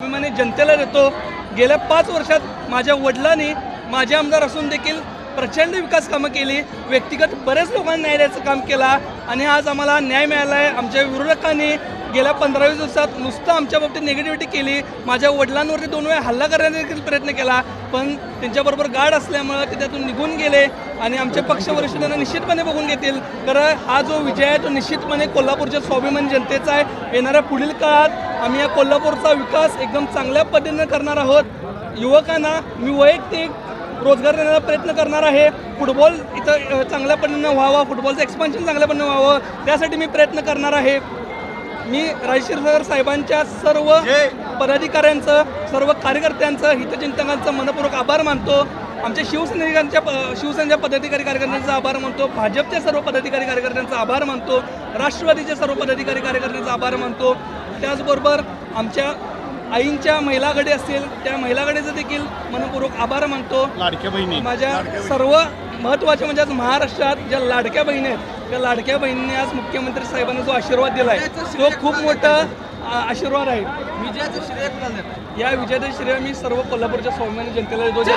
अभिमानी जनतेला देतो. गेल्या पाच वर्षात माझ्या वडिलांनी माझे आमदार असून देखील प्रचंड विकास कामं केली. व्यक्तिगत बऱ्याच लोकांनी न्याय द्यायचं काम केला आणि आज आम्हाला न्याय मिळाला आहे आमच्या विरोधकांनी गेल्या पंधरावीस दिवसात नुसतं आमच्या बाबतीत निगेटिव्हिटी केली. माझ्या वडिलांवरती दोन वेळा हल्ला करण्याचा देखील प्रयत्न केला. पण त्यांच्याबरोबर गाड असल्यामुळं ते त्यातून निघून गेले आणि आमचे पक्षवरिष्ठ त्यांना निश्चितपणे बघून घेतील. कारण हा जो विजय आहे तो निश्चितपणे कोल्हापूरच्या स्वाभिमान जनतेचा आहे. येणाऱ्या पुढील काळात आम्ही या कोल्हापूरचा विकास एकदम चांगल्या पद्धतीने करणार आहोत. युवकांना मी वैयक्तिक रोजगार देण्याचा प्रयत्न करणार आहे. फुटबॉल इथं चांगल्या पद्धतीनं व्हावा फुटबॉलचं एक्सपान्शन चांगल्या पद्धतीनं व्हावं त्यासाठी मी प्रयत्न करणार आहे. मी राजशिरसागर साहेबांच्या सर्व पदाधिकाऱ्यांचं सर्व कार्यकर्त्यांचं हितचिंतकांचं मनपूर्वक आभार मानतो. आमच्या शिवसैनिकांच्या प शिवसेनेच्या पदाधिकारी कार्यकर्त्यांचा आभार मानतो. भाजपच्या सर्व पदाधिकारी कार्यकर्त्यांचा आभार मानतो. राष्ट्रवादीच्या सर्व पदाधिकारी कार्यकर्त्यांचा आभार मानतो. त्याचबरोबर आमच्या आईंच्या महिला आघाडी असतील त्या महिला आघाडीचं देखील मनपूर्वक आभार मानतो. लाडक्या बहिणी. माझ्या सर्व महत्त्वाचे म्हणजे आज महाराष्ट्रात ज्या लाडक्या बहिणी आहेत त्या लाडक्या बहिणींनी आज मुख्यमंत्री साहेबांना जो आशीर्वाद दिला आहे तो खूप मोठा आशीर्वाद आहे. विजयाचं श्रेय? या विजयाचं श्रेय मी सर्व कोल्हापूरच्या स्वाभिमानी जनतेला देतो. ज्या